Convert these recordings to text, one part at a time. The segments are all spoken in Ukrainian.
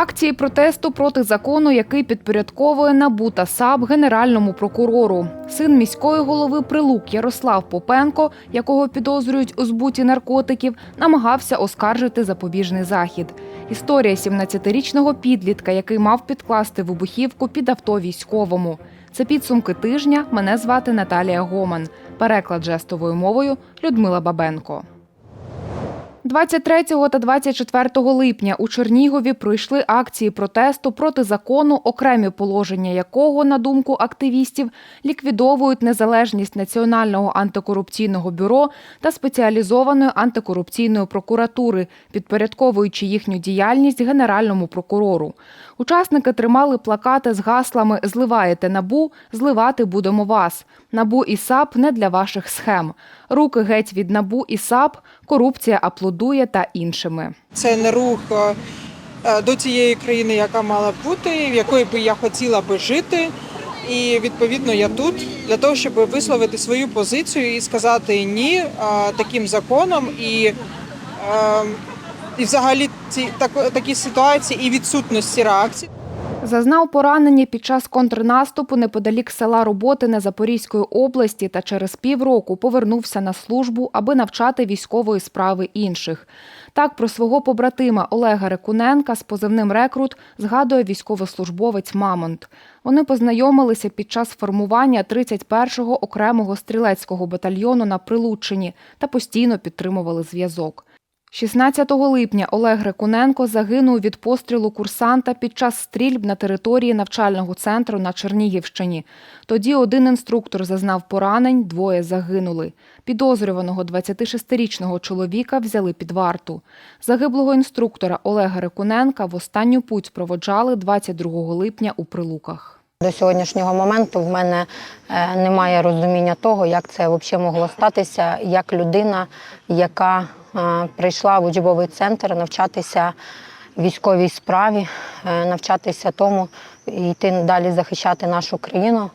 Акції протесту проти закону, який підпорядковує НАБУ та САП генеральному прокурору. Син міської голови Прилук Ярослав Попенко, якого підозрюють у збуті наркотиків, намагався оскаржити запобіжний захід. Історія 17-річного підлітка, який мав підкласти вибухівку під авто військовому. Це підсумки тижня. Мене звати Наталія Гоман. Переклад жестовою мовою Людмила Бабенко. 23 та 24 липня у Чернігові пройшли акції протесту проти закону, окремі положення якого, на думку активістів, ліквідовують незалежність Національного антикорупційного бюро та спеціалізованої антикорупційної прокуратури, підпорядковуючи їхню діяльність Генеральному прокурору. Учасники тримали плакати з гаслами Зливаєте набу, зливати будемо вас. Набу і САП не для ваших схем. Руки геть від набу і САП, корупція аплодує та іншими. Це не рух е, е, до цієї країни, яка мала бути, в якої би я хотіла би жити. І відповідно я тут для того, щоб висловити свою позицію і сказати ні е, таким законам і, і взагалі ці так, такі ситуації і відсутності реакції. Зазнав поранення під час контрнаступу неподалік села Роботине Запорізької області та через півроку повернувся на службу, аби навчати військової справи інших. Так про свого побратима Олега Рекуненка з позивним рекрут згадує військовослужбовець Мамонт. Вони познайомилися під час формування 31-го окремого стрілецького батальйону на Прилуччині та постійно підтримували зв'язок. 16 липня Олег Рекуненко загинув від пострілу курсанта під час стрільб на території навчального центру на Чернігівщині. Тоді один інструктор зазнав поранень, двоє загинули. Підозрюваного 26-річного чоловіка взяли під варту. Загиблого інструктора Олега Рекуненка в останню путь проводжали 22 липня у Прилуках. До сьогоднішнього моменту в мене е, немає розуміння того, як це взагалі могло статися, як людина, яка е, прийшла в учбовий центр навчатися військовій справі, е, навчатися тому і йти далі захищати нашу країну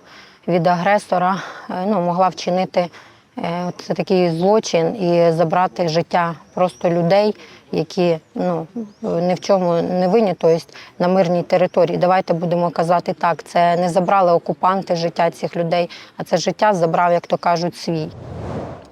від агресора, ну, могла вчинити це такий злочин і забрати життя просто людей, які ну, ні в чому не винні, тобто на мирній території. Давайте будемо казати так, це не забрали окупанти життя цих людей, а це життя забрав, як то кажуть, свій.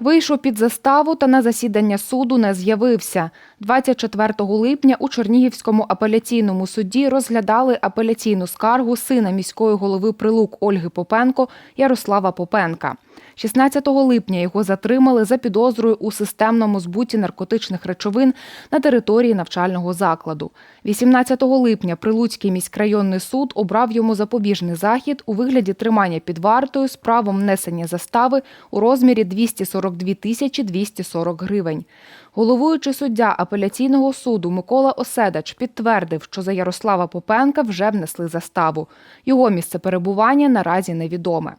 Вийшов під заставу та на засідання суду не з'явився. 24 липня у Чернігівському апеляційному суді розглядали апеляційну скаргу сина міської голови Прилук Ольги Попенко Ярослава Попенка. 16 липня його затримали за підозрою у системному збуті наркотичних речовин на території навчального закладу. 18 липня Прилуцький міськрайонний суд обрав йому запобіжний захід у вигляді тримання під вартою з правом внесення застави у розмірі 242 тисячі 240 гривень. Головуючий суддя апеляційного суду Микола Оседач підтвердив, що за Ярослава Попенка вже внесли заставу. Його місце перебування наразі невідоме.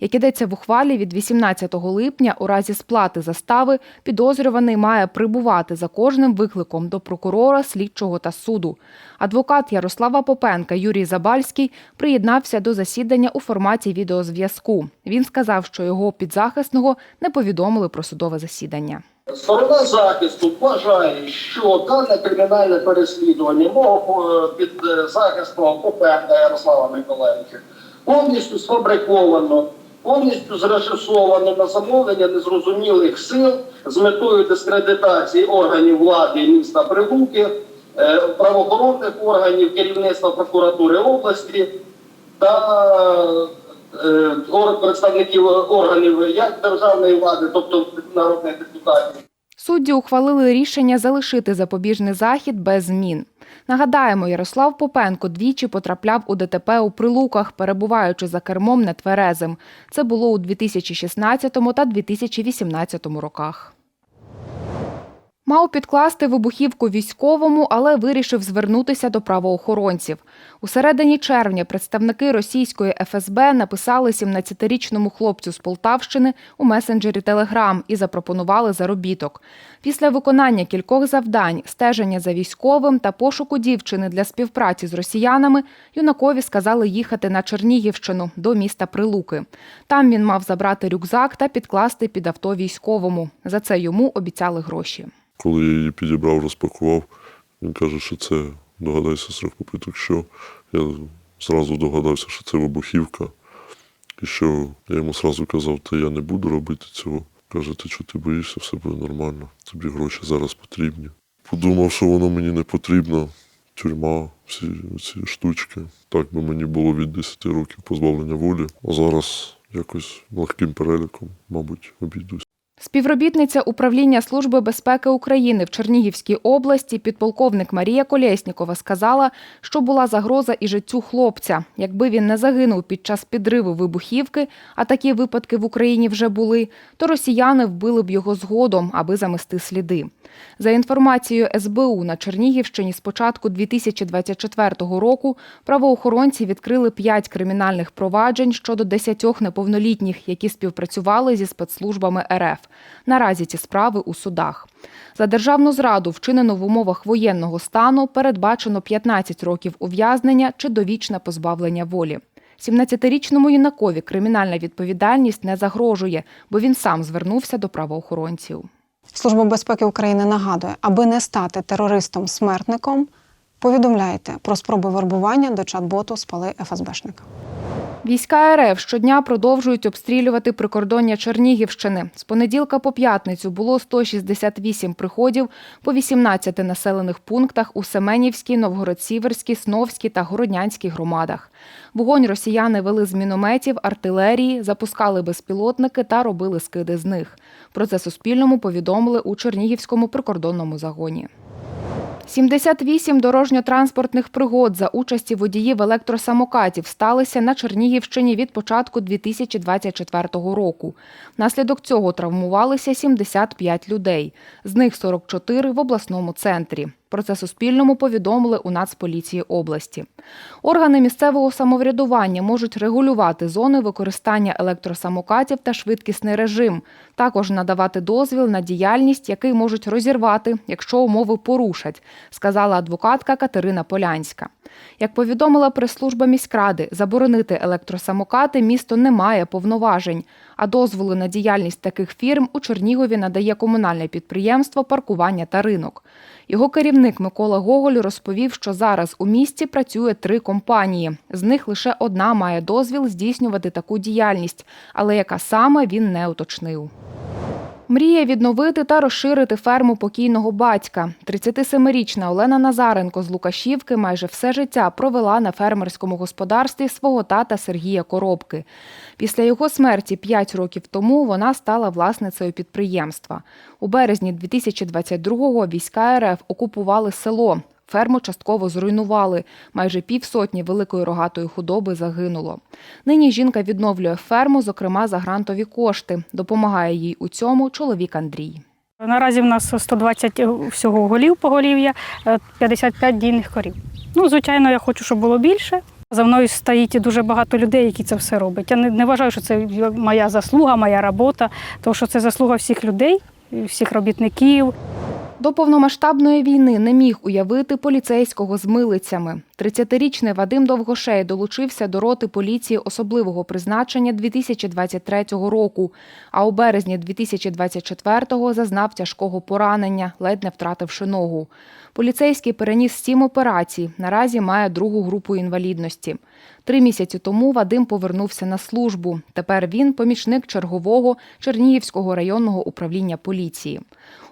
Як ідеться в ухвалі від 18 липня, у разі сплати застави підозрюваний має прибувати за кожним викликом до прокурора, слідчого та суду. Адвокат Ярослава Попенка Юрій Забальський приєднався до засідання у форматі відеозв'язку. Він сказав, що його підзахисного не повідомили про судове засідання. Сторона захисту вважає, що дане кримінальне переслідування мого е, підзахисного Попенка Ярослава Миколаївича повністю сфабриковано, повністю зрежисовано на замовлення незрозумілих сил з метою дискредитації органів влади міста Прилуки, е, правоохоронних органів, керівництва прокуратури області та е, представників органів як державної влади, тобто народних депутатів. Судді ухвалили рішення залишити запобіжний захід без змін. Нагадаємо, Ярослав Попенко двічі потрапляв у ДТП у Прилуках, перебуваючи за кермом нетверезим. Це було у 2016 та 2018 роках. Мав підкласти вибухівку військовому, але вирішив звернутися до правоохоронців. У середині червня представники російської ФСБ написали 17-річному хлопцю з Полтавщини у месенджері Телеграм і запропонували заробіток. Після виконання кількох завдань, стеження за військовим та пошуку дівчини для співпраці з росіянами, юнакові сказали їхати на Чернігівщину до міста Прилуки. Там він мав забрати рюкзак та підкласти під авто військовому. За це йому обіцяли гроші. Коли я її підібрав, розпакував, він каже, що це догадайся з попиток, що я зразу догадався, що це вибухівка. І що я йому зразу казав, та я не буду робити цього. Каже, ти що ти боїшся, все буде нормально. Тобі гроші зараз потрібні. Подумав, що воно мені не потрібно. Тюрма, всі ці штучки. Так би мені було від 10 років позбавлення волі. А зараз якось легким переліком, мабуть, обійдусь. Співробітниця управління Служби безпеки України в Чернігівській області, підполковник Марія Колєснікова, сказала, що була загроза і життю хлопця. Якби він не загинув під час підриву вибухівки, а такі випадки в Україні вже були, то росіяни вбили б його згодом, аби замести сліди. За інформацією СБУ на Чернігівщині з початку 2024 року правоохоронці відкрили п'ять кримінальних проваджень щодо десятьох неповнолітніх, які співпрацювали зі спецслужбами РФ. Наразі ці справи у судах. За державну зраду, вчинену в умовах воєнного стану, передбачено 15 років ув'язнення чи довічне позбавлення волі. 17-річному юнакові кримінальна відповідальність не загрожує, бо він сам звернувся до правоохоронців. Служба безпеки України нагадує, аби не стати терористом-смертником, повідомляйте про спроби вербування до чат-боту спали ФСБшника. Війська РФ щодня продовжують обстрілювати прикордоння Чернігівщини. З понеділка по п'ятницю було 168 приходів по 18 населених пунктах у Семенівській, Новгород-Сіверській, Сновській та Городнянській громадах. Вогонь росіяни вели з мінометів, артилерії, запускали безпілотники та робили скиди з них. Про це Суспільному повідомили у Чернігівському прикордонному загоні. 78 дорожньо-транспортних пригод за участі водіїв електросамокатів сталися на Чернігівщині від початку 2024 року. Наслідок цього травмувалися 75 людей, з них 44 в обласному центрі. Про це Суспільному повідомили у Нацполіції області. Органи місцевого самоврядування можуть регулювати зони використання електросамокатів та швидкісний режим, також надавати дозвіл на діяльність, який можуть розірвати, якщо умови порушать, сказала адвокатка Катерина Полянська. Як повідомила прес-служба міськради, заборонити електросамокати місто не має повноважень, а дозволи на діяльність таких фірм у Чернігові надає комунальне підприємство паркування та ринок. Його керівник Микола Гоголь розповів, що зараз у місті працює три компанії. З них лише одна має дозвіл здійснювати таку діяльність, але яка саме він не уточнив. Мріє відновити та розширити ферму покійного батька. 37-річна Олена Назаренко з Лукашівки майже все життя провела на фермерському господарстві свого тата Сергія Коробки. Після його смерті 5 років тому вона стала власницею підприємства. У березні 2022-го війська РФ окупували село. Ферму частково зруйнували. Майже півсотні великої рогатої худоби загинуло. Нині жінка відновлює ферму, зокрема за грантові кошти. Допомагає їй у цьому чоловік Андрій. Наразі в нас 120 всього голів поголів'я, е, 55 дійних корів. Ну, звичайно, я хочу, щоб було більше. За мною стоїть дуже багато людей, які це все роблять. Я не, не вважаю, що це моя заслуга, моя робота, тому що це заслуга всіх людей, всіх робітників. До повномасштабної війни не міг уявити поліцейського з милицями. 30-річний Вадим Довгошей долучився до роти поліції особливого призначення 2023 року, а у березні 2024-го зазнав тяжкого поранення, ледь не втративши ногу. Поліцейський переніс сім операцій, наразі має другу групу інвалідності. Три місяці тому Вадим повернувся на службу. Тепер він помічник чергового Чернігівського районного управління поліції.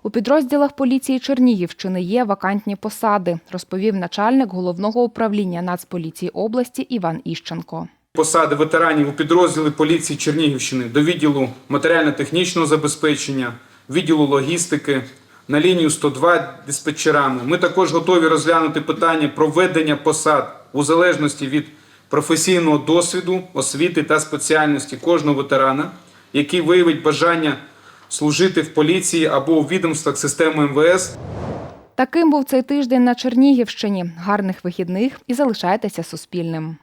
У підрозділах поліції Чернігівщини є вакантні посади, розповів начальник головного управління Нацполіції області Іван Іщенко. Посади ветеранів у підрозділі поліції Чернігівщини до відділу матеріально-технічного забезпечення, відділу логістики, на лінію 102 диспетчерами. Ми також готові розглянути питання проведення посад у залежності від професійного досвіду, освіти та спеціальності кожного ветерана, який виявить бажання служити в поліції або у відомствах системи МВС. Таким був цей тиждень на Чернігівщині. Гарних вихідних і залишайтеся суспільним.